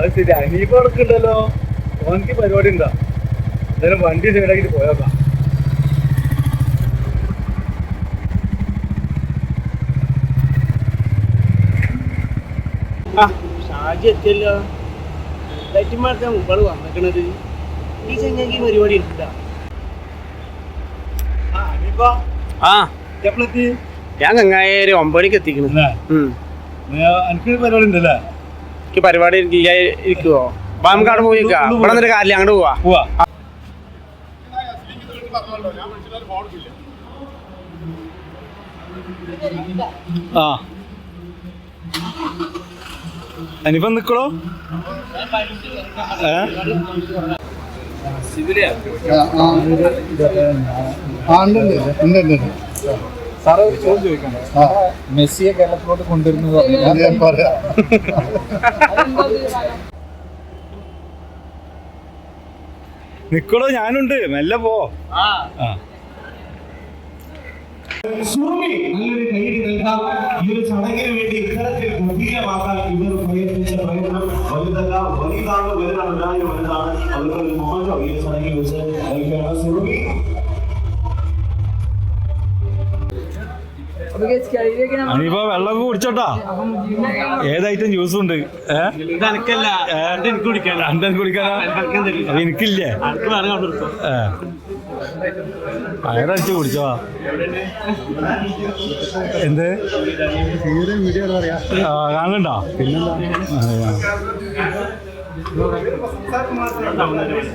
അത് ശരി അനീപ എടുക്കണ്ടല്ലോ ഓനക്ക് പരിപാടി ഉണ്ടാ എന്തായാലും വണ്ടി സൈഡാക്കിട്ട് പോയോക്കാം ആ ഷാജി എത്തിയല്ലോ. ലൈറ്റുമാർക്ക് മുമ്പാട് വന്നിക്കണത്. ഈ ചെങ്ങാക്കി പരിപാടി ഉണ്ടാ ആ ഞാൻ ഗംഗായ ഒരു ഒമ്പതിക്ക് എത്തിക്കണല്ലേ എനിക്ക് പരിപാടി ഉണ്ടല്ലേ എനിക്ക് പരിപാടി ഇരിക്കുവോ? അപ്പൊ നമുക്ക് അവിടെ പോയി നിൽക്കാം. ഇവിടെ നിന്നൊരു കാര്യം അങ്ങോട്ട് പോവാ. പോവാ. ആ. അനിപ്പ നിക്കണോ? ഏ? സാറ് ഒരു ചോദ്യം ചോദിക്കണം മെസ്സിയെ കേരളത്തിലോട്ട് കൊണ്ടുവരുന്നത് നിക്കോളോ ഞാനുണ്ട്. മെല്ലെ പോ. ആ. സുറുമി നല്ലൊരു കൈയ്യടി നൽകാം. ഈ ഒരു ചടങ്ങിന് വേണ്ടി ഇത്തരത്തിൽ ഗംഭീരമാക്കാൻ ഇവർ പ്രയത്നിച്ച പ്രയത്നം വലുതല്ല വലുതാണ് വലുതാണ് വലുതാണ്. അവർക്ക് ഒരു ഈ ഒരു ചടങ്ങിൽ വെച്ച് നൽകുകയാണ്. സുറുമി അനിപ്പ വെള്ളമൊക്കെ കുടിച്ചോട്ടാ. ഏത് ഐറ്റം ജ്യൂസ് ഉണ്ട്? എനിക്കല്ല കുടിക്കാനാ? അപ്പൊ വയറടിച്ച് കുടിച്ചോ? എന്ത്? ആ കാണണ്ടോ പിന്നെന്താ?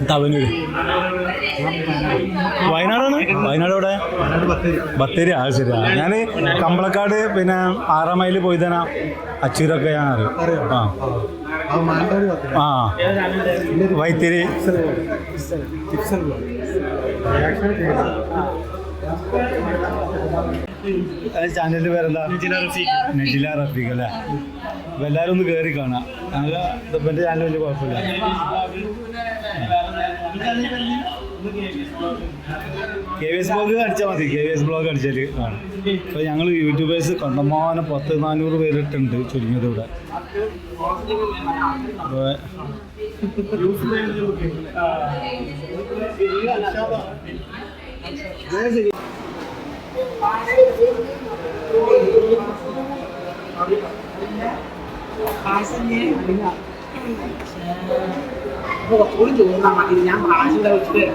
തവനൂര്. വയനാടാണ്? വയനാട് എവിടെ? ബത്തേരി. ആ ശരിയാ. ഞാൻ കമ്പളക്കാട് പിന്നെ ആറാം പോയി തന്നെ അച്ചൂരൊക്കെ ഞാൻ അറിയാം. ആ. ആ. വൈത്തിരി. ചാനലിന്റെ പേരെന്താ? നെജില റഫീഖ്. അല്ലേ? അപ്പൊ എല്ലാരും ഒന്ന് കേറി കാണാം. ഞങ്ങൾ ഇതപ്പന്റെ ചാനൽ വലിയ കുഴപ്പമില്ല. കെ വി എസ് ബ്ലോഗ് അടിച്ചാൽ മതി. കെ വി എസ് ബ്ലോഗ് അടിച്ചാൽ കാണും. അപ്പോൾ ഞങ്ങൾ യൂട്യൂബേഴ്സ് കണ്ടമാനം പത്ത് നാനൂറ് പേരിട്ടുണ്ട് ചുരുങ്ങിയത് ഇവിടെ. അപ്പോൾ കുറച്ചുകൂടി ചോദിച്ചാൽ മതി ഞാൻ പ്രാവശ്യം വെച്ചിട്ട്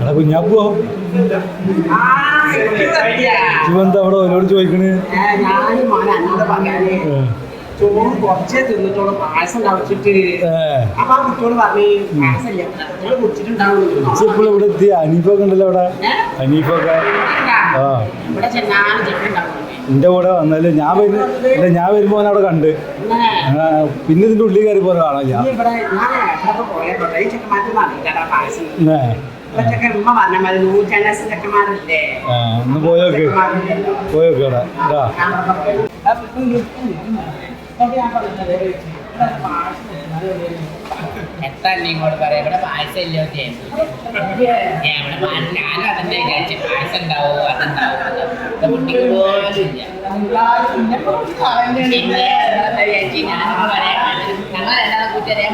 എടാ കുഞ്ഞാപ്പോ ഇവന്താ അവിടെ ഓരോട് ചോദിക്കണ്? ചോറ് കുറച്ചേ തിന്നിട്ടുള്ളൂ പായസം കഴിച്ചിട്ട് അപ്പൊ ആ കുട്ടിയോട് പറഞ്ഞു പായസം ഇല്ല കുട്ടികൾ കുടിച്ചിട്ടുണ്ടാവുള്ളൂ. ഇജ്ജ് ഇപ്പോൾ ഇവിടെ എത്തി? അനീഫൊക്കെ ഉണ്ടല്ലോ അവിടെ അനീഫൊക്കെ? ആ. ചെന്നാലും കൂടെ വന്നാൽ ഞാൻ വരുന്ന ഞാൻ വരുമ്പോ അവിടെ കണ്ട്. പിന്നെ ഇതിന്റെ ഉള്ളിൽ കയറി പോലെ ആ ഒന്ന് പോയോക്ക്. പോയോക്ക് എത്ര ഇങ്ങോട്ട് പറയാം? ഇവിടെ പായസം ഇല്ല ഇവിടെ ഞാനും അതന്നെ വിചാരിച്ചു പായസം ഉണ്ടാവോ അതുണ്ടാവോ കുട്ടിക്ക് പോലും ഇല്ല. പിന്നെ ഞാനൊക്കെ പറയാം. രണ്ടാമത് കുട്ടി അറിയാൻ